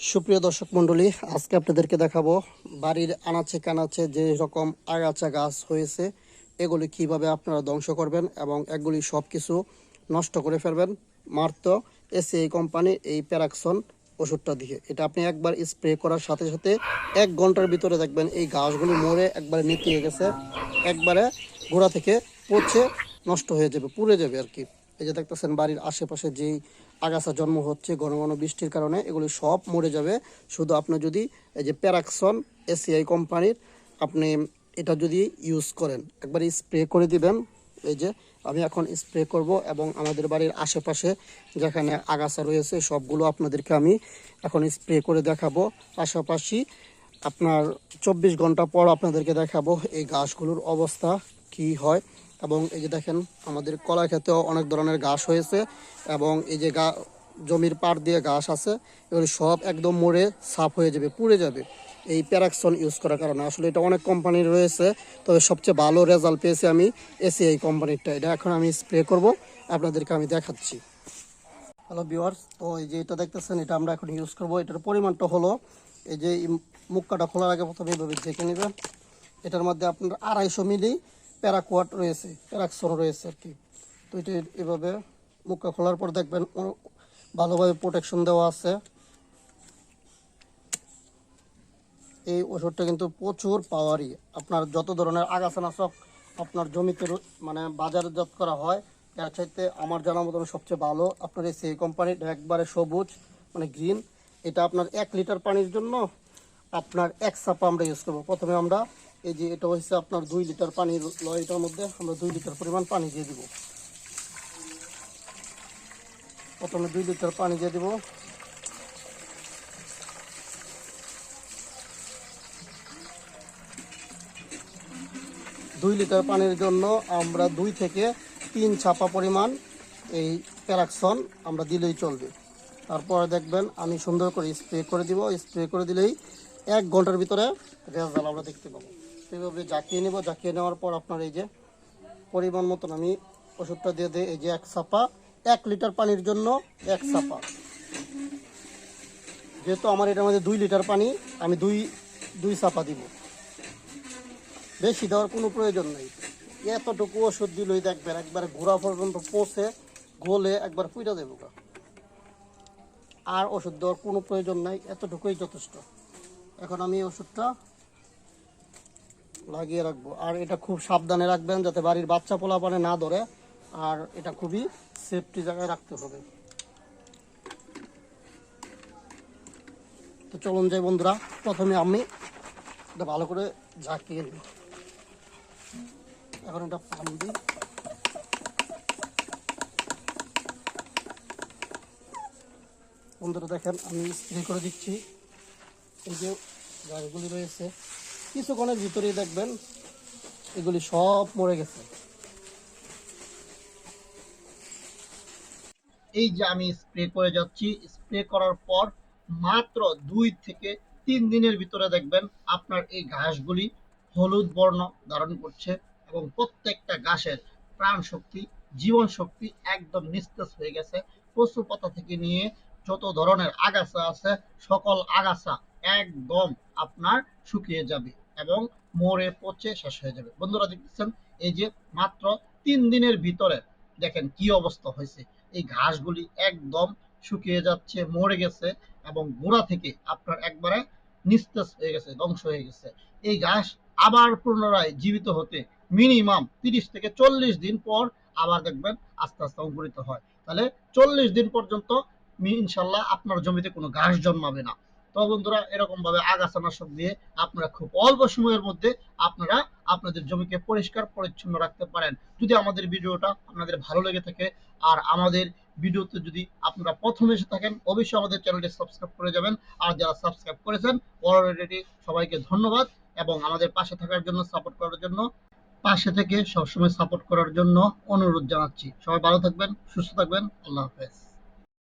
সুপ্রিয় দর্শক মণ্ডলী, আজকে আপনাদেরকে দেখাবো বাড়ির আনাচে কানাচে যে রকম আগাছা গাছ হয়েছে, এগুলি কীভাবে আপনারা ধ্বংস করবেন এবং এগুলি সব কিছু নষ্ট করে ফেলবেন। মারত এসিআই কোম্পানি এই প্যারাকসন ওষুধটা দিয়ে। এটা আপনি একবার স্প্রে করার সাথে সাথে এক ঘণ্টার ভিতরে দেখবেন এই গাছগুলি মরে একবারে নিতিয়ে গেছে, একবারে গোড়া থেকে পচে নষ্ট হয়ে যাবে, পুড়ে যাবে আর কি। এই যে দেখতেছেন বাড়ির আশেপাশে যেই আগাছা জন্ম হচ্ছে, ঘন ঘন বৃষ্টির কারণে এগুলি সব মরে যাবে। শুধু আপনি যদি এই যে প্যারাকসন এসিআই কোম্পানির আপনি এটা যদি ইউজ করেন, একবার স্প্রে করে দিবেন। এই যে আমি এখন স্প্রে করব এবং আমাদের বাড়ির আশেপাশে যেখানে আগাছা রয়েছে, সবগুলো আপনাদেরকে আমি এখন স্প্রে করে দেখাবো। পাশাপাশি আপনার চব্বিশ ঘণ্টা পর আপনাদেরকে দেখাবো এই গাছগুলোর অবস্থা কি হয়। এবং এই যে দেখেন, আমাদের কলা ক্ষেতেও অনেক ধরনের ঘাস হয়েছে এবং এই যে গা জমির পাড় দিয়ে ঘাস আছে, এগুলি সব একদম মরে সাফ হয়ে যাবে, পুড়ে যাবে। এই প্যারাকসন ইউজ করার কারণে। আসলে এটা অনেক কোম্পানির রয়েছে, তবে সবচেয়ে ভালো রেজাল্ট পেয়েছি আমি এসি এই কোম্পানিরটা এটা এখন আমি স্প্রে করব, আপনাদেরকে আমি দেখাচ্ছি। হ্যালো ভিউয়ার্স তো এই যে এটা দেখতেছেন, এটা আমরা এখন ইউজ করব। এটার পরিমাণটা হলো, এই যে মুক্কাটা খোলার আগে প্রথমে এইভাবে দেখে নেবেন। এটার মধ্যে আপনার আড়াইশো মিলি প্যারাকোয়াট রয়েছে প্যারাকসন রয়েছে আর কি। তো এটা এভাবে মুক্কা খোলার পর দেখবেন ভালোভাবে প্রোটেকশন দেওয়া আছে। এই ওষুধটা কিন্তু প্রচুর পাওয়ারই আপনার যত ধরনের আগাছানাশক আপনার জমিতে মানে বাজারজাত করা হয়, এর চাইতে আমার জানা মতন সবচেয়ে ভালো আপনার এই সেই কোম্পানির একবারে সবুজ মানে গ্রিন এটা আপনার এক লিটার পানির জন্য আপনার এক সাপা আমরা ইউজ করব। প্রথমে আমরা এই যে এটা হচ্ছে আপনার দুই লিটার পানির লয়টার মধ্যে, আমরা দুই লিটার পরিমাণ পানি দিয়ে দিব। প্রথমে দুই লিটার পানি দিয়ে দিব। দুই লিটার পানির জন্য আমরা দুই থেকে তিন ছাপা পরিমাণ এই প্যারাকসন আমরা দিলেই চলবে। তারপরে দেখবেন আমি সুন্দর করে স্প্রে করে দিব। স্প্রে করে দিলেই এক ঘণ্টার ভিতরে রেজাল্ট আমরা দেখতে পাবো। সেইভাবে জাকিয়ে নেব। জাকিয়ে নেওয়ার পর আপনার এই যে পরিমাণ মতন আমি ওষুধটা দিয়ে দিই। এই যে এক ছাপা এক লিটার পানির জন্য এক ছাপা যেহেতু আমার এটার মধ্যে দুই লিটার পানি, আমি দুই দুই ছাপা দিব। বেশি দেওয়ার কোনো প্রয়োজন নেই। এতটুকু ওষুধ দিলই দেখবেন একবারে ঘোরা পর্যন্ত পচে গলে একবার পুইটা দেবো। আর ওষুধ দেওয়ার কোনো প্রয়োজন নাই, এতটুকুই যথেষ্ট। এখন আমি ওষুধটা লাগিয়ে রাখব। আর এটা খুব সাবধানে রাখবেন যাতে বাড়ির বাচ্চা পোলা পানে না ধরে। আর এটা খুবই সেফটি জায়গায় রাখতে হবে। তো চলুন যাই বন্ধুরা, প্রথমে আমি এটা ভালো করে ঝাঁকিয়ে নিই। এখন এটা পানি দিই। বন্ধুরা দেখেন, আমি স্প্রে করে দিচ্ছি। এই যে গাছগুলি রয়েছে কিছুক্ষণের ভিতরেই দেখবেন এগুলি সব মরে গেছে। এই যে আমি স্প্রে করে যাচ্ছি স্প্রে করার পর মাত্র দুই থেকে তিন দিনের ভিতরে দেখবেন আপনার এই ঘাসগুলি হলুদ বর্ণ ধারণ করছে এবং প্রত্যেকটা ঘাসের প্রাণ শক্তি জীবন শক্তি একদম নিস্তেজ হয়ে গেছে। কচু পাতা থেকে নিয়ে যত ধরনের আগাছা আছে, সকল আগাছা একদম আপনার শুকিয়ে যাবে। এবং মরে পচে শেষ হয়ে যাবে। বন্ধুরা দেখতেছেন, এই যে মাত্র তিন দিনের ভিতরে দেখেন কি অবস্থা হয়েছে। এই ঘাসগুলি একদম শুকিয়ে যাচ্ছে, মরে গেছে এবং গোড়া থেকে আপনার একবারে নিস্তেজ হয়ে গেছে, ধ্বংস হয়ে গেছে। এই ঘাস আবার পুনরায় জীবিত হতে মিনিমাম তিরিশ থেকে চল্লিশ দিন পর আবার দেখবেন আস্তে আস্তে অঙ্কুরিত হয়। তাহলে চল্লিশ দিন পর্যন্ত ইনশাল্লাহ আপনার জমিতে কোনো ঘাস জন্মাবে না। বন্ধুরা এরকম ভাবে আগাছানাশক দিয়ে আপনারা খুব অল্প সময়ের মধ্যে আপনারা আপনাদের জমিকে পরিষ্কার, পরিচ্ছন্ন রাখতে পারেন। যদি আমাদের ভিডিওটা আপনাদের ভালো লেগে থাকে আর আমাদের ভিডিওতে যদি আপনারা প্রথমে এসে থাকেন, অবশ্যই আমাদের চ্যানেলটি সাবস্ক্রাইব করে যাবেন। আর যারা সাবস্ক্রাইব করেছেন অলরেডি সবাইকে ধন্যবাদ এবং আমাদের পাশে থাকার জন্য সাপোর্ট করার জন্য, পাশে থেকে সবসময় সাপোর্ট করার জন্য অনুরোধ জানাচ্ছি। সবাই ভালো থাকবেন, সুস্থ থাকবেন, আল্লাহ হাফেজ।